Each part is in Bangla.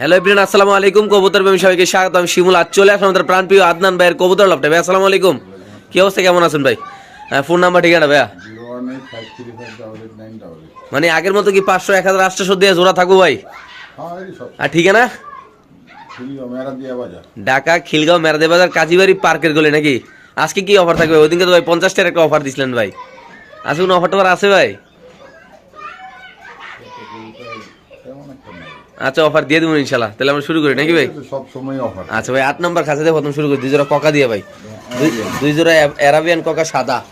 হ্যালো এভরিন আসসালামু আলাইকুম। কবুতর প্রেমী সবাইকে স্বাগত। আমি শিমুল। আজ চলে আসলাম আমাদের প্রাণপ্রিয় আদনান ভাইয়ের কবুতর লাভটা ভাই, আসসালামু আলাইকুম। কি অবস্থা? কেমন আছেন ভাই? ফোন নাম্বার ঠিকানা ভাইয়া? মানে আগের মতো কি পাঁচশো, এক হাজার, আটশো দিয়ে জোড়া থাকব ভাই? আর ঠিকানা? ঢাকা, খিলগাঁও, মেরাদে বাজার, কাজীবাড়ি, পার্কের গলি নাকি? আজকে কি অফার থাকবে? ওইদিনকে তো ভাই পঞ্চাশটার একটা অফার দিছিলেন ভাই। আজকে কোনো অফার টফার আছে ভাই তেমন একটা নাই আচ্ছা অফার দিয়ে দেবো ইনশাল্লাহ। তাহলে আমরা শুরু করি নাকি ভাই? সব সময় অফার আচ্ছা ভাই আট নম্বর খাঁচা প্রথম শুরু করি দুই জোড়া ককা দিয়ে ভাই। দুই- জোড়া অ্যারাবিয়ান ককা সাদা।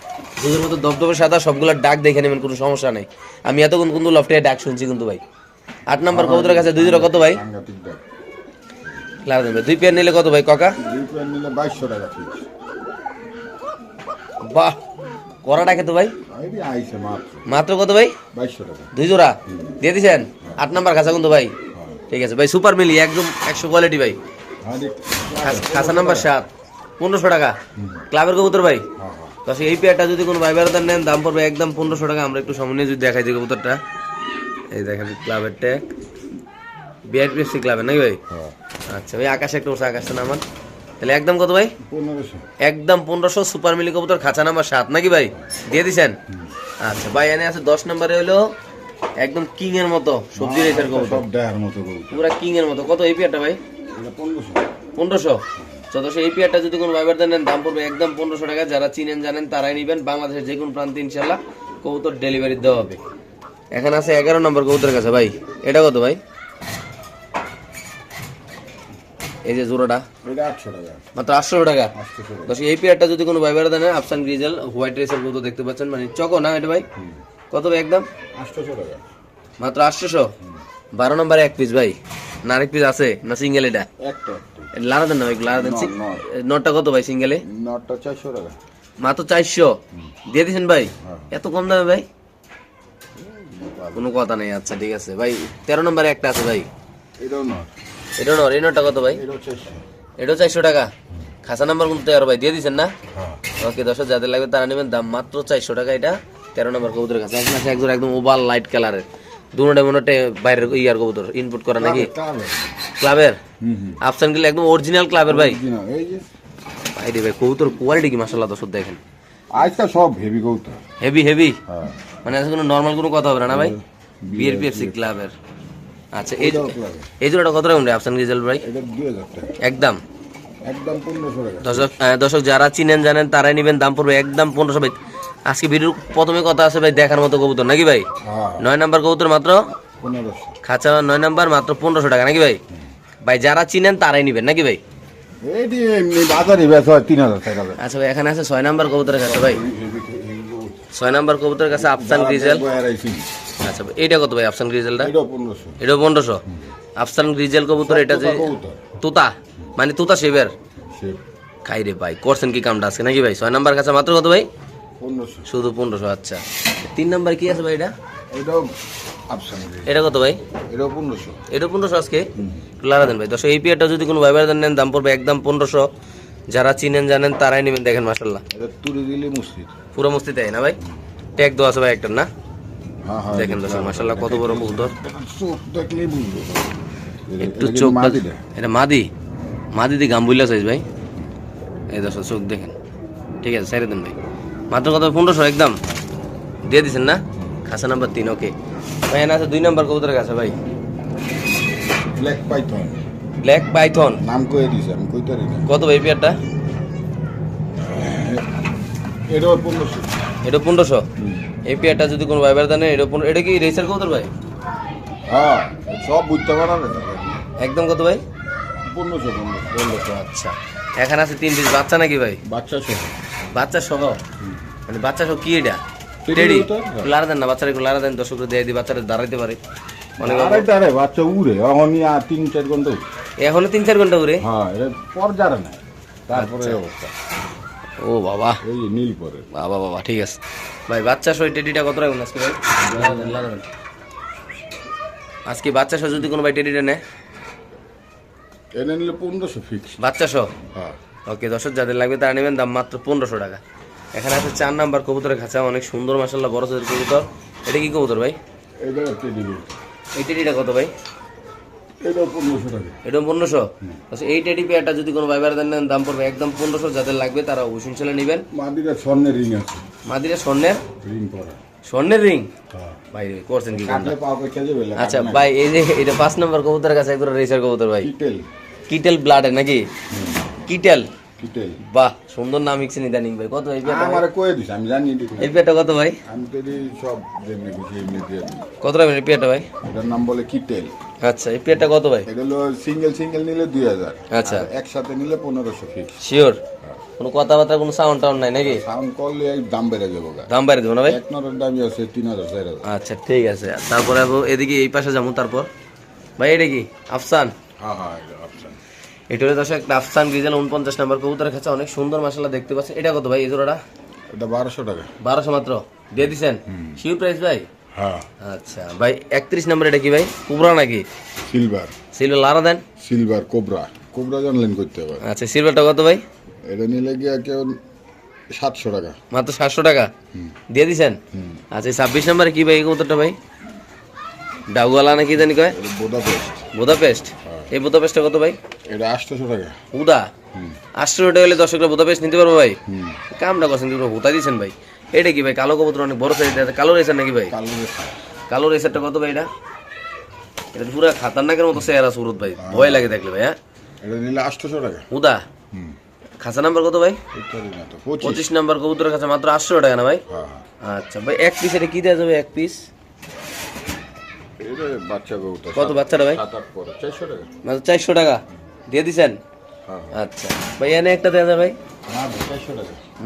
দুধের মতো দবদবে সাদা সবগুলোর ডাক দেখে নেবেন কোনো সমস্যা নেই। আমি এতক্ষণ কিন্তু লফটে ডাক শুনছি কিন্তু ভাই। আট নম্বর কবুতরের কাছে দুই জোড়া কত ভাই? দেবে দুই পেয়ার নিলে কত ভাই ককা? দুই প্যান্ট নিলে বাইশশো টাকা বাহ কড়াটা খেতো ভাই। এটি আইসে মাত্র। কত ভাই? বাইশশো টাকা। দুই জোড়া? দিয়ে দিছেন? আট নাম্বার খাঁচা কিন্তু ভাই। ঠিক আছে ভাই সুপার মিলি একদম একশো কোয়ালিটি ভাই। হ্যাঁ খাঁচা নাম্বার সাত পনেরোশো টাকা। ক্লাবের কবুতর ভাই। তো হ্যাঁ এই পেয়ারটা যদি কোনো ভাই বেড়াতে নেন দাম পড়বে একদম পনেরোশো টাকা। আমরা একটু সামনে যদি দেখাই দিই কবুতরটা। এই দেখেন ক্লাবের ট্যাগ বিআরপিএফসি ক্লাবের নাকি ভাই? হ্যাঁ। আচ্ছা ভাই আকাশে একটা উঠছে আকাশটা নামান। তাহলে একদম কত ভাই? পনেরোশো। একদম পনেরোশো সুপার মিলি কবুতর খাঁচা নাম্বার সাত নাকি ভাই? দিয়ে দিছেন? আচ্ছা ভাই এনে আছে দশ নম্বরে হলো একদম কিং এর মতো সবজি রেখের কবুতর। সব দেয়ার মতো গরু পুরা কিং এর মতো। কত এই পেয়ারটা ভাই? এটা পনেরোশো। পনেরোশো? চোদ্দশো এই পেয়ারটা যদি কোনো ভাইবার নেন দাম পড়বে একদম পনেরোশো টাকা। যারা চিনেন জানেন তারাই নিবেন। বাংলাদেশের যে কোনো প্রান্তে ইনশাল্লাহ কবুতর ডেলিভারি দেওয়া হবে। এখানে আছে এগারো নম্বর কবুতরের কাছে ভাই। এটা কত ভাই? এই যে জোড়াটা। এটা আটশো টাকা। মাত্র আটশো টাকা। দশ এই পেয়ারটা যদি কোনো ভাইবার দেন আফসান গ্রিজেল হোয়াইট রেসের কবুতর দেখতে পাচ্ছেন। মানে চকো না এটা ভাই? কত ভাই একদম? মাত্র আটশোশো? বারো নম্বরে এক পিস ভাই। না আরেক পিস আছে? না সিঙ্গেল এটা? লারা দেন না ভাই? লারা দেন নট, নট। নটটা কত ভাই সিঙ্গেলে নটটা চারশো টাকা। মাত্র চারশো? দিয়ে দিয়েছেন ভাই? হ্যাঁ। এত কম দামে ভাই? কোনো কথা নেই আচ্ছা ঠিক আছে। ভাই তেরো নম্বরে একটা আছে ভাই। এটা নর। এই নটটা কত ভাই? এটাও চারশো। টাকা? খাসা নাম্বার কিন্তু তেরো ভাই। দিয়ে দিচ্ছেন না? হ্যাঁ। ওকে দশ যাদের লাগবে তারা নেবেন। দাম মাত্র চারশো টাকা এটা। তেরো নম্বর কবুতরের কাছে। এখন আছে একজন একদম ওভাল লাইট কালারের দুটোটা মনে বাইরের ইয়ার কবুতর ইনপুট করা নাকি? ক্লাবের আফসান গিল একদম অরিজিনাল ক্লাবের ভাই। ভাই রে ভাই কবুতর কোয়ালিটি কি মাসাল্লাহ দর্শক দেখেন। আজকাল সব হেভি কৌতা হেভি হেভি হ্যাঁ। মানে আজকে কোনো নর্মাল কোনো কথা হবে না ভাই? বিএরপিএফসি ক্লাবের। আচ্ছা এই এই জোড়াটা কত রকম রে আফসান রিজাল্ট ভাই? একদম। একদম দর্শক দর্শক যারা চিনেন জানেন তারাই নেবেন দাম পড়বে একদম পনেরোশো ভাই। আজকে ভিডিওর প্রথমে কথা আছে ভাই দেখার মতো কবুতর নাকি ভাই? হ্যাঁ। নয় নাম্বার কবুতর মাত্র? খাঁচা নয় নাম্বার মাত্র পনেরোশো টাকা নাকি ভাই? ভাই যারা চিনেন তারাই নেবেন নাকি ভাই। আচ্ছা ভাই এখানে আছে ছয় নাম্বার কবুতরের কাছে ভাই। ছয় নাম্বার কবুতরের কাছে আফসান গ্রিজেল। আচ্ছা এইটা কত ভাই আফসান গ্রিজেলটা? এটা পনেরোশো। আফসান গ্রিজেল কবুতর এটা যে তোতা? মানে তুতা শেবের খাই রে ভাই করছেন কি কামটা আজকে নাকি ভাই? ছয় নাম্বার কাছে মাত্র কত ভাই? শুধু পনেরোশো আচ্ছা। তিন নাম্বার কি আছে ভাই এটা? এটাও এটা কত ভাই? এটাও পনেরোশো। এটা পনেরোশো আজকে? লারা দেন ভাই। দশ এই পিয়ারটা যদি কোনো ভাই ভাই নেন দাম পড়বে একদম পনেরোশো। যারা চিনেন জানেন তারাই নেবেন দেখেন মাসাল্লাহ এটা তুলে দিলে মুশকিল পুরো মস্তি তাই না ভাই? ট্যাগ দেওয়া আছে ভাই একটা না? হ্যাঁ হ্যাঁ দেখেন দর্শক মাসাল্লাহ কত বড় বুঝব। এটা- একটু চোখ। এটা মাদি? মাদি দিয়ে গাম্বুল্লা সাইজ ভাই? এই দশ চোখ দেখেন। ঠিক আছে সাইরে দেন ভাই। মাত্র কত? পনেরোশো একদম। দিয়ে দিছেন না? খাসা নাম্বার তিন ওকে ভাই আছে দুই নাম্বার কবুতরের কাছে ভাই। ব্ল্যাক পাইথন ব্ল্যাক পাইথন নাম কয়ে দিছে আমি কইতে কত ভাই পেয়ারটা? এটাও পনেরোশো। এটা পনেরোশো? এই পেয়ারটা যদি কোনো ভাই দেন এটা পনেরো এটা কি রেসার কবুতর ভাই? হ্যাঁ সব বুঝতে পারা একদম কত ভাই? পনেরোশো পনেরোশো। আচ্ছা। এখানে আছে তিন পিস বাচ্চা নাকি ভাই? বাচ্চা সহ। বাচ্চা সহ? মানে বাচ্চা সব কি এটা? টেডি? লারা দেন না বাচ্চারা একটু লারা দেন দর্শক দিয়ে দিই বাচ্চারা দাঁড়াইতে পারে। আরেকটা রে বাচ্চা উড়ে এখনই আর তিন চার ঘণ্টা উড়ে। এখনও তিন চার ঘণ্টা ঘুরে হ্যাঁ এটা পর যারা না তারপরে আচ্ছা। অবস্থা। ও বাবা। এই নীল পরে। বাবা বাবা ঠিক আছে। ভাই বাচ্চা সহ টেডিটা কত রাখুন আজকে ভাই। আজকে বাচ্চা সহ যদি কোনো ভাই টেডিটা নেয়? এনে নিলে পনেরোশো ফিক্স বাচ্চা সহ? হ্যাঁ। ওকে দর্শক যাদের লাগবে তারা নেবেন দাম মাত্র পনেরোশো টাকা। এখানে আছে চার নাম্বার কবুতরের খাঁচা অনেক সুন্দর মাসাল্লাহ বড় সাইজের কবুতর। এটা কি কবুতর ভাই? এই টেডিটা কত ভাই? এটা পনেরোশো আচ্ছা এই টেডি পেয়ারটা যদি কোনো ভাইবার দেন দাম পড়বে একদম পনেরোশো যাদের লাগবে তারা অবশ্যই ছেলে নেবেন। মাদিরা স্বর্ণের রিং আছে। মাদিরা স্বর্ণের? রিং পরা। স্বর্ণের রিং? হ্যাঁ। ভাই করছেন কি আচ্ছা ভাই এই যে এটা পাঁচ নম্বর কবুতরের কাছে একবার রেসার কবুতর ভাই। কিটেল। কিটেল ব্লাডের নাকি? কিটেল। বাহ সুন্দর নাম ইদানিং ভাই। কত এই পেয়ারটা ভাই? আমারে কয়ে দিস আমি জানি এই পেয়ারটা কত ভাই? আমি তো সব জেনে গেছি এমনি কত টাকা এই পেয়ারটা ভাই? এটার নাম বলে কিটেল। আচ্ছা এই পেয়ারটা কত ভাই? এটা হলো সিঙ্গেল সিঙ্গেল নিলে দুই হাজার। আচ্ছা। একসাথে নিলে ফিক্স শিওর কোনো কথাবার্তা কোনো সাউন্ড টাউন্ড নাই নাকি? সাউন্ড করলে দাম বেড়ে যাব দাম বাইরে দেবো না ভাই? এক নরের দামই আছে তিন হাজার চার হাজার। আচ্ছা ঠিক আছে। তারপরে এদিকে এই পাশে যাব তারপর। ভাই এটা কি? আফসান? হ্যাঁ হ্যাঁ অপশন এটা হলো দর্শক আফসান গ্রিজেল উনপঞ্চাশ নাম্বার কবুতরের কাছে অনেক সুন্দর মশলা দেখতে পাচ্ছি এটা কত ভাই এই জোড়াটা? এটা বারোশো টাকা। বারোশো মাত্র। দিয়ে দিছেন? শিউ প্রাইস ভাই? হ্যাঁ। আচ্ছা ভাই একত্রিশ নাম্বার এটা কি ভাই? কুবরা নাকি? সিলভার। সিলভার লারা দেন। Silver cobra. কোবরা জানলেন করতে হবে। আচ্ছা সিলভারটা কত ভাই? এটা নিলে গিয়ে কেউ সাতশো টাকা। মাত্র সাতশো টাকা? দিয়ে দিছেন? আচ্ছা ছাব্বিশ নাম্বারে কি ভাই এই কবুতরটা ভাই? ডাউওয়ালা নাকি জানি কয়? এটা বোদা পেস্ট বুদাপেস্ট এই বুদাপেস্টটা কত ভাই? এটা আটশোশো টাকা। উদা আটশো টাকা হলে দর্শকরা বুদাপেস্ট নিতে পারব ভাই? কামটা করছেন কিন্তু হুতা দিয়েছেন ভাই। এটা কি ভাই কালো কবুতর অনেক বড় সাইজ কালো রেসার নাকি ভাই? কালো কালো রেসারটা কত ভাই এটা? এটা পুরো খাতারনাকের মতো চেহারা সুরত ভাই ভয় লাগে দেখলে ভাই হ্যাঁ? এটা নিলে আটশোশো টাকা। উদা হুম। খাসা নাম্বার কত ভাই? পঁচিশ। নাম্বার কবুতরের কাছে মাত্র আটশো টাকা না ভাই? হ্যাঁ হ্যাঁ। আচ্ছা ভাই এক পিস এটা কি দেওয়া যাবে এক পিস এটা বাচ্চা গৌতা কত বাচ্চাটা ভাই? সাত আট পরে। চারশো টাকা। চারশো টাকা। দিয়ে দিছেন? হ্যাঁ আচ্ছা। ভাই এনে একটা দেওয়া যাবে ভাই। হ্যাঁ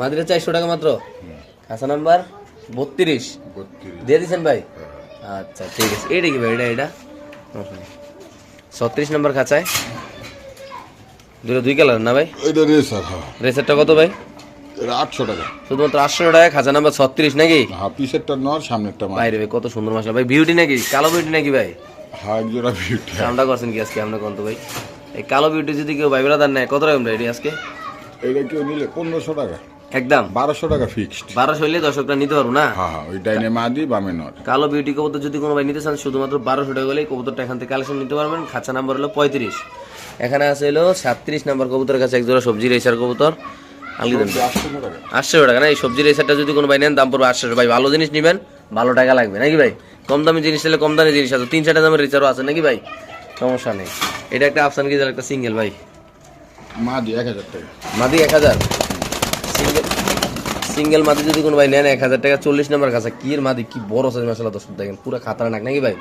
মাদিরা চারশো টাকা। মাত্র? খাসা নাম্বার বত্রিশ। দিয়ে দিছেন ভাই? আচ্ছা ঠিক আছে। এটা কি ভাই? এটা এটা ছত্রিশ নম্বর খাঁচায়। দুটো দুই কালার না ভাই? হ্যাঁ। রেসারটা কত ভাই? আটশো টাকা। শুধুমাত্র আটশো টাকা নাম্বার ছত্রিশ নাকি? হ্যাঁ পিসেরটা নর সামনেরটা ভাই কত সুন্দর মশলা ভাই বিউটি নাকি? কালো বিউটি নাকি ভাই? হ্যাঁ জোড়া বিউটি কামটা করছেন কি আজকে? আমরা ভাই। এই কালো বিউটি যদি কেউ ভাই নেয় কত রকম রেডি আজকে? এটা কেউ নিলে পনেরোশো টাকা। একদম? বারোশো টাকা ফিক্সড বারোশো হইলে দর্শকরা নিতে পারব না? হ্যাঁ ওই ডাইনে মাদি বামে নর। কালো বিউটি কবুতর যদি কোনো ভাই নিতে চান শুধুমাত্র বারোশো টাকা হলে কবুতরটা এখান থেকে কালেকশন নিতে পারবেন। খাঁচা নাম্বার হলো পঁয়ত্রিশ। এখানে আছে হলো সাতত্রিশ নাম্বার কবুতরের কাছে একজোড়া সবজি রেসার কবুতর। আলগি দেন আটশো টাকা। না? এই সবজি রেসারটা যদি কোনো ভাই নেন দাম পড়বে আটশো। ভাই ভালো জিনিস নেবেন ভালো টাকা লাগবে। নাকি ভাই? কম দামি জিনিস নিলে কম দামি জিনিস আছে। তিন চারটা দামের রিচারও আছে নাকি ভাই? সমস্যা নেই। এটা একটা আফসান গিজার একটা সিঙ্গেল ভাই। মাদি এক হাজার টাকা। মাদি এক হাজার? সিঙ্গেল সিঙ্গেল মাদি যদি কোনো ভাই নেন এক হাজার টাকা। চল্লিশ নাম্বার কাছে কি এর মাদি? কি বড় সাইজ মশলা দর্শক দেখেন। পুরো খাতার নাক ভাই?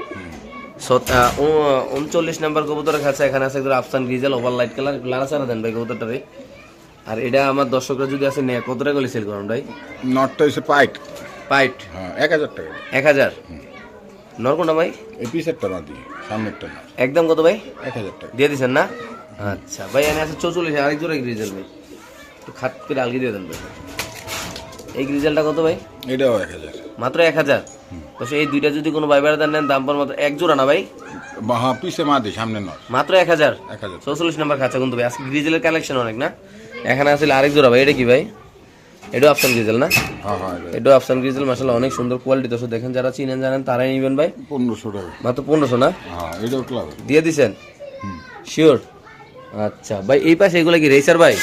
উনচল্লিশ নাম্বার কবুতরের কাছে এখানে আছে। একদম আফসান গ্রিজেল ওভার লাইট কালার লারা চারা দেন ভাই কবুতরটারে। আর এটা আমার দর্শকরা যদি আছে নেয় কত টাকা করে সেল করুন ভাই? নটটা এসে পাইট। পাইট? হ্যাঁ এক হাজার টাকা। এক হাজার? নরকোনা ভাই? এই পিসেরটা মাদি সামনেরটা না। একদম কত ভাই? এক হাজার টাকা। দিয়ে দিচ্ছেন না? আচ্ছা ভাই এনে আছে চৌচল্লিশ আরেক জোড়া গ্রিজেল ভাই। একটু খাট করে আলগি দিয়ে দেন ভাই। এই গ্রিজেলটা কত ভাই? এটাও এক হাজার। মাত্র এক হাজার? তো এই দুইটা যদি কোনো ভাই বেড়াদার নেন দাম পর মাত্র এক জোড়া না ভাই? হ্যাঁ পিসে মাদি সামনে মাত্র এক হাজার? এক হাজার। চৌচল্লিশ নাম্বার খাচ্ছে কিন্তু ভাই। আজকে গ্রিজেলের কালেকশন অনেক না? এখানে আসলে আরেক জোড়া ভাই এটা কি ভাই? এটাও আফসান গ্রিজেল না? হ্যাঁ হ্যাঁ এটা। এটাও আফসান গ্রিজেল মাসাল অনেক সুন্দর কোয়ালিটি তো দেখেন যারা চিনেন জানেন তারাই নেবেন ভাই। পনেরোশো টাকা। মাত্র পনেরোশো না? হ্যাঁ এটাও ক্লাব দিয়ে দিছেন? শিওর আচ্ছা ভাই এই পাশে এগুলো কি রেসার ভাই?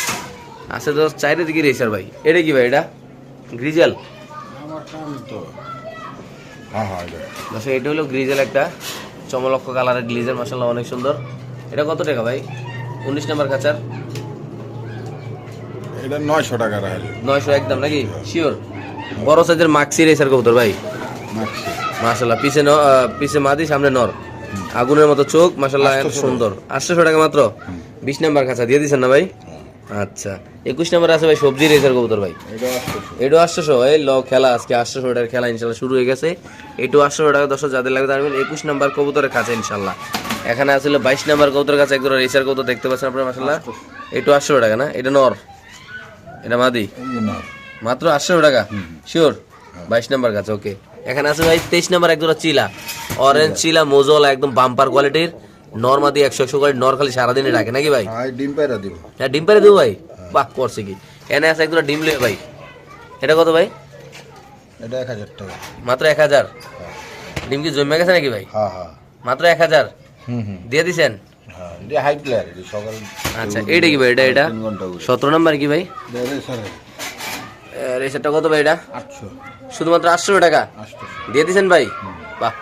আছে তো চাইরে দিকে রেসার ভাই। এটা কি ভাই এটা? গ্রিজেল আমার কাম তো হ্যাঁ হ্যাঁ এটা। হলো গ্রিজেল একটা। চমলক্ষ কালারের গ্লিজের মাসাল্লাহ অনেক সুন্দর। এটা কত টাকা ভাই? উনিশ নাম্বার কাচার? এটা নয়শো টাকা নয়শো একদম নাকি? শিওর বড় সাইজের মাক্সি রেসার কবুতর ভাই। মাসাল্লাহ পিছে পিছে মাদি সামনে নর। আগুনের মতো চোখ মাসাল্লাহ সুন্দর। আটশোশো টাকা মাত্র? বিশ নাম্বার কাছা দিয়ে দিচ্ছেন না ভাই? আচ্ছা। একুশ নাম্বার আছে ভাই সবজি রেসার কবুতর ভাই। এটা এটাও আটশোশো এই ল খেলা আজকে আটশোশো টাকার খেলা ইনশাল্লাহ শুরু হয়ে গেছে। এটু আটশোশো টাকা দশ যাদের লাগবে তার একুশ নাম্বার কবুতরের কাছে ইনশাল্লাহ। এখানে আসলে বাইশ নাম্বার কবুতরের কাছে একদম রেসার কবুতর দেখতে পাচ্ছেন আপনার মাসাল্লাহ এটু আটশো টাকা না? এটা নর। এটা মাদি? মাত্র আটশো টাকা? শিওর? বাইশ নাম্বার কাছে ওকে। এখানে আছে ভাই তেইশ নাম্বার একজোড়া চিলা। অরেঞ্জ চিলা। মোজল একদম বাম্পার কোয়ালিটির নর্মাদি একশো একশো করে নর খালি সারাদিনে রাখে নাকি ভাই? ডিম পায়রা দিব। হ্যাঁ ডিম পেরে দেবো ভাই? বাহ করছে কি। এনে আছে একজোড়া ডিম লিয়ে ভাই। এটা কত ভাই? এটা এক হাজার টাকা। মাত্র এক হাজার? ডিম কি জমে গেছে নাকি ভাই? হ্যাঁ হ্যাঁ। মাত্র এক হাজার? দিয়ে দিছেন? হ্যাঁ আচ্ছা এটা কি ভাই? এটা এটা? সতেরো নাম্বার কি ভাই? রেসারটা কত ভাই এটা? শুধুমাত্র আটশো টাকা? দিয়ে দিয়েছেন ভাই? বাহ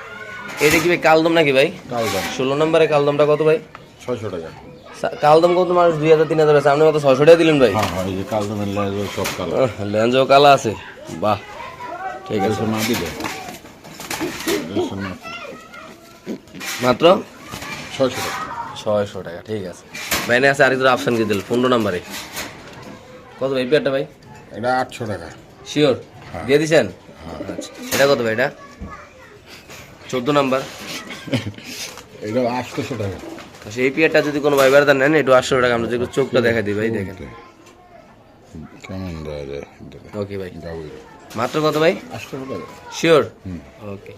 এটা কি ভাই কালদম নাকি ভাই? কালদম। ষোলো নম্বরে কালদমটা কত ভাই? ছয়শো টাকা। কালদম কত মানুষ? দুই হাজার তিন হাজার আছে। আপনি কত ছয়শো টাকা দিলেন ভাই। হ্যাঁ হ্যাঁ এই যে কাল দামের লাগে সব কাল। লেন্সও কালা আছে। বাহ ঠিক আছে। না দিলে? মাত্র? ছয়শো টাকা। ছয়শো টাকা ঠিক আছে। ভাই না আছে আরেকজন অপশন কি দিল? পনেরো নম্বরে। কত ভাই পেয়ারটা ভাই? এটা আটশো টাকা। শিওর দিয়ে দিছেন? আচ্ছা এটা কত ভাই এটা? চোদ্দ নাম্বার। এটা আটশোশো টাকা। তো এই পেয়ারটা যদি কোনো ভাই বেড়াতে নেন একটু আটশো টাকা আমরা যদি চোখটা দেখা দিই ভাই দেখেন। কেমন ওকে ভাই। মাত্র কত ভাই? আটশো টাকা। Sure okay